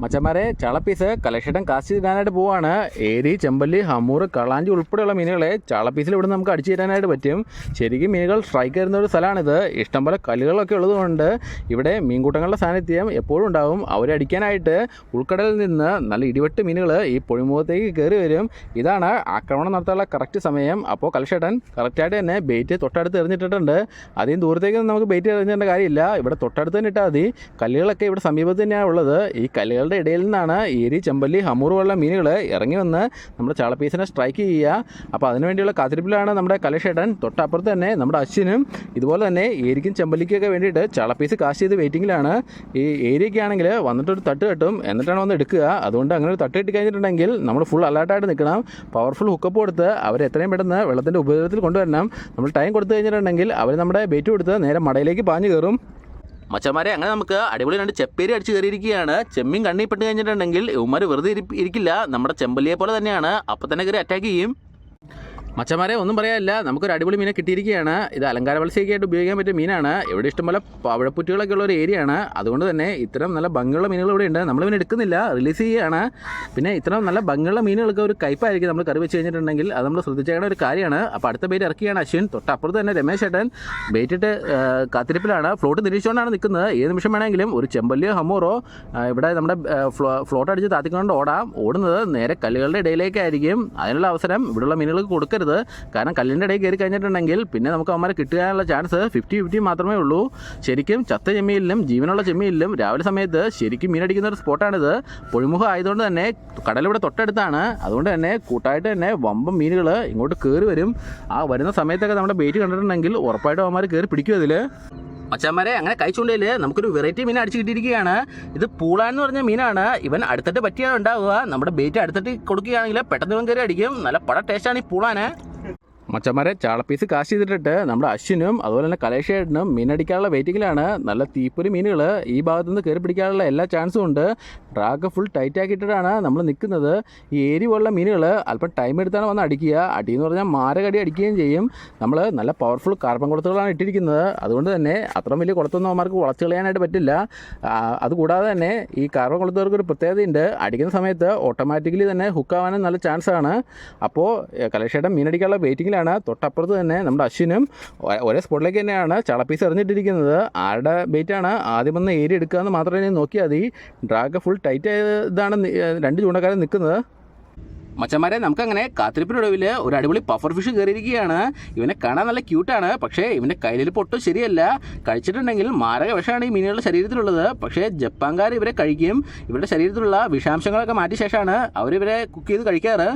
മച്ചന്മാരെ ചളപ്പീസ് കളക്ഷൻ കാശ് തരാനായിട്ട് പോവാണ്. ഏരി ചെമ്പല്ലി ഹമ്മൂർ കളാഞ്ചി ഉൾപ്പെടെയുള്ള മീനുകളെ ചളപ്പീസിൽ ഇവിടെ നമുക്ക് അടിച്ചു തരാനായിട്ട് പറ്റും. ശരിക്കും മീനുകൾ സ്ട്രൈക്ക് വരുന്ന ഒരു സ്ഥലമാണിത്. ഇഷ്ടംപോലെ കല്ലുകളൊക്കെ ഉള്ളതുകൊണ്ട് ഇവിടെ മീൻകൂട്ടങ്ങളുടെ സാന്നിധ്യം എപ്പോഴും ഉണ്ടാവും. അവരെ അടിക്കാനായിട്ട് ഉൾക്കടലിൽ നിന്ന് നല്ല ഇടിവെട്ട് മീനുകൾ ഈ പൊഴിമുഖത്തേക്ക് കയറി വരും. ഇതാണ് ആക്രമണം നടത്താനുള്ള കറക്റ്റ് സമയം. അപ്പോൾ കലക്ഷട്ടൻ കറക്റ്റായിട്ട് തന്നെ ബെയ്റ്റ് തൊട്ടടുത്ത് എറിഞ്ഞിട്ടിട്ടുണ്ട്. അധികം ദൂരത്തേക്ക് നമുക്ക് ബെയ്റ്റ് എറിഞ്ഞേണ്ട കാര്യമില്ല. ഇവിടെ തൊട്ടടുത്ത് തന്നെ ഇട്ടാൽ മതി. കല്ലുകളൊക്കെ ഇവിടെ സമീപത്ത് തന്നെയാണ് ഉള്ളത്. ഈ കല്ലുകളുടെ ഇടയിൽ നിന്നാണ് ഏരി ചെമ്പല്ലി ഹമൂർ പോലുള്ള മീനുകൾ ഇറങ്ങി വന്ന് നമ്മുടെ ചാളപ്പീസിനെ സ്ട്രൈക്ക് ചെയ്യുക. അപ്പോൾ അതിനുവേണ്ടിയുള്ള കാത്തിരിപ്പിലാണ് നമ്മുടെ കലക്ഷേട്ടൻ തൊട്ടപ്പുറത്ത് തന്നെ നമ്മുടെ അശ്വിനും ഇതുപോലെ തന്നെ ഏരിക്കും ചെമ്പല്ലിക്കൊക്കെ വേണ്ടിയിട്ട് ചാളപ്പീസ് കാശ് ചെയ്ത് വെയിറ്റിങ്ങിലാണ് ഈ ഏരിയൊക്കെ ആണെങ്കിൽ വന്നിട്ടൊരു തട്ട് കെട്ടും എന്നിട്ടാണ് വന്ന് എടുക്കുക. അതുകൊണ്ട് അങ്ങനെ ഒരു തട്ട് കെട്ടി കഴിഞ്ഞിട്ടുണ്ടെങ്കിൽ നമ്മൾ ഫുൾ അലേർട്ടായിട്ട് നിൽക്കണം. പവർഫുൾ ഹുക്കപ്പ് കൊടുത്ത് അവർ എത്രയും പെട്ടെന്ന് വെള്ളത്തിന്റെ ഉപയോഗത്തിൽ കൊണ്ടുവരണം. നമ്മൾ ടൈം കൊടുത്തു കഴിഞ്ഞിട്ടുണ്ടെങ്കിൽ അവർ നമ്മുടെ ബേറ്റ് കൊടുത്ത് നേരെ മടയിലേക്ക് പാഞ്ഞു കയറും. മച്ചന്മാരെ അങ്ങനെ നമുക്ക് അടിപൊളി രണ്ട് ചെപ്പേരി അടിച്ച് കയറിയിരിക്കുകയാണ്. ചെമ്മീൻ കണ്ണിപ്പെട്ട് കഴിഞ്ഞിട്ടുണ്ടെങ്കിൽ ഇവന്മാർ വെറുതെ ഇരിക്കില്ല. നമ്മുടെ ചെമ്പല്ലിയെ പോലെ തന്നെയാണ്. അപ്പം തന്നെ കയറി അറ്റാക്ക് ചെയ്യും. മച്ചന്മാരെ ഒന്നും പറയാനില്ല. നമുക്കൊരു അടിപൊളി മീനെ കിട്ടിയിരിക്കുകയാണ്. ഇത് അലങ്കാര മത്സ്യമൊക്കെ ആയിട്ട് ഉപയോഗിക്കാൻ പറ്റിയ മീനാണ്. ഇവിടെ ഇഷ്ടംപോലെ പവഴപ്പുറ്റുകളൊക്കെ ഉള്ള ഒരു ഏരിയ ആണ് അതുകൊണ്ട് തന്നെ ഇത്തരം നല്ല ഭംഗിയുള്ള മീനുകൾ ഇവിടെ ഉണ്ട്. നമ്മൾ ഇവനെ എടുക്കുന്നില്ല. റിലീസ് ചെയ്യുകയാണ്. പിന്നെ ഇത്തരം നല്ല ഭംഗിയുള്ള മീനുകൾക്ക് ഒരു കയ്പായിരിക്കും നമ്മൾ കറി വെച്ച് കഴിഞ്ഞിട്ടുണ്ടെങ്കിൽ. അത് നമ്മൾ ശ്രദ്ധിച്ചേക്കേണ്ട ഒരു കാര്യമാണ്. അപ്പോൾ അടുത്ത ബേറ്റ് ഇറക്കിയാണ് അശ്വിൻ. തൊട്ടപ്പുറത്ത് തന്നെ രമേശ് ഏട്ടൻ ബേറ്റിട്ട് കാത്തിരിപ്പിലാണ്. ഫ്ലോട്ട് നിരീക്ഷിച്ചുകൊണ്ടാണ് നിൽക്കുന്നത്. ഏത് നിമിഷം വേണമെങ്കിലും ഒരു ചെമ്പല്ലിയോ ഹമോറോ ഇവിടെ നമ്മുടെ ഫ്ലോട്ട് അടിച്ച് താത്തിക്കൊണ്ട് ഓടാം. ഓടുന്നത് നേരെ കല്ലുകളുടെ ഇടയിലേക്കായിരിക്കും. അതിനുള്ള അവസരം ഇവിടെയുള്ള മീനുകൾക്ക് കൊടുക്കരുത്. കാരണം കല്ലിന്റെ ഇടയിൽ കയറി കഴിഞ്ഞിട്ടുണ്ടെങ്കിൽ പിന്നെ നമുക്ക് അവന്മാരെ കിട്ടാനുള്ള ചാൻസ് ഫിഫ്റ്റി ഫിഫ്റ്റി മാത്രമേ ഉള്ളൂ. ശരിക്കും ചത്ത ചെമ്മീലിലും ജീവനുള്ള ചെമ്മീലിലും രാവിലെ സമയത്ത് ശരിക്കും മീനടിക്കുന്ന ഒരു സ്പോട്ടാണിത് പൊഴിമുഖം ആയതുകൊണ്ട് തന്നെ കടലിവിടെ തൊട്ടടുത്താണ്. അതുകൊണ്ട് തന്നെ കൂട്ടായിട്ട് തന്നെ വമ്പം മീനുകൾ ഇങ്ങോട്ട് കയറി വരും. ആ വരുന്ന സമയത്തൊക്കെ നമ്മുടെ ബേറ്റ് കണ്ടിട്ടുണ്ടെങ്കിൽ ഉറപ്പായിട്ടും അവന്മാർ കയറി പിടിക്കും അതിൽ മച്ചാന്മാരെ അങ്ങനെ കഴിച്ചുകൊണ്ടേൽ നമുക്കൊരു വെറൈറ്റി മീൻ അടിച്ച് കിട്ടിയിരിക്കുകയാണ്. ഇത് പൂളാൻ എന്ന് പറഞ്ഞ മീനാണ്. ഇവൻ അടുത്തിട്ട് പറ്റിയാണ് ഉണ്ടാവുക. നമ്മുടെ ബേറ്റ് അടുത്തിട്ട് കൊടുക്കുകയാണെങ്കിൽ പെട്ടെന്ന് ഇവൻ കയറി അടിക്കും. നല്ല പട ടേസ്റ്റാണ് ഈ പൂളാന്. മച്ചന്മാരെ ചാളപ്പീസ് കാശ് ചെയ്തിട്ടിട്ട് നമ്മുടെ അശ്വിനും അതുപോലെ തന്നെ കലേഷേട്ടനും മീനടിക്കാനുള്ള വെയിറ്റിങ്ങിലാണ് നല്ല തീപ്പൊരി മീനുകൾ ഈ ഭാഗത്തു നിന്ന് കയറി പിടിക്കാനുള്ള എല്ലാ ചാൻസും ഉണ്ട്. ഡ്രാഗ് ഫുൾ ടൈറ്റ് ആക്കിയിട്ടാണ് നമ്മൾ നിൽക്കുന്നത് ഈ ഏരി പോലുള്ള മീനുകൾ അല്പം ടൈം എടുത്താണ് വന്ന് അടിക്കുക. അടി എന്ന് പറഞ്ഞാൽ മാരകടി അടിക്കുകയും ചെയ്യും. നമ്മൾ നല്ല പവർഫുൾ കാർബൺ കുളത്തുകളാണ് ഇട്ടിരിക്കുന്നത്. അതുകൊണ്ട് തന്നെ അത്ര വലിയ കുളത്തൊന്നും അവന്മാർക്ക് വളച്ചു കളയാനായിട്ട് പറ്റില്ല. അതുകൂടാതെ തന്നെ ഈ കാർബൺ കുളത്തുകൾക്ക് ഒരു പ്രത്യേകതയുണ്ട്. അടിക്കുന്ന സമയത്ത് ഓട്ടോമാറ്റിക്കലി തന്നെ ഹുക്കാവാനും നല്ല ചാൻസാണ് അപ്പോൾ കലേഷേട്ടൻ മീനടിക്കാനുള്ള വെയിറ്റിങ്ങിലാണ് തൊട്ടപ്പുറത്ത് തന്നെ നമ്മുടെ അശ്വിനും ഒരേ സ്പോട്ടിലേക്ക് തന്നെയാണ് ചളപ്പീസ് എറിഞ്ഞിട്ടിരിക്കുന്നത്. ആരുടെ ബെയ്റ്റാണ് ആദ്യം വന്ന് ഏരി എടുക്കുക എന്ന് മാത്രമേ നോക്കിയാൽ മതി. ഡ്രാഗ് ഫുൾ ടൈറ്റ് ആയതാണ് രണ്ട് ചൂണ്ടക്കാരൻ നിൽക്കുന്നത് മച്ചന്മാരെ നമുക്കങ്ങനെ കാത്തിരിപ്പിനൊടുവിൽ ഒരു അടിപൊളി പഫർ ഫിഷ് കയറിയിരിക്കുകയാണ്. ഇവനെ കാണാൻ നല്ല ക്യൂട്ടാണ് പക്ഷേ ഇവന്റെ കയ്യിൽ പൊട്ടും ശരിയല്ല. കഴിച്ചിട്ടുണ്ടെങ്കിൽ മാരക വിഷമാണ് ഈ മീനുകളുടെ ശരീരത്തിലുള്ളത്. പക്ഷേ ജപ്പാൻകാർ ഇവരെ കഴിക്കും. ഇവരുടെ ശരീരത്തിലുള്ള വിഷാംശങ്ങളൊക്കെ മാറ്റിയ ശേഷമാണ് അവരിവരെ കുക്ക് ചെയ്ത് കഴിക്കാറ്.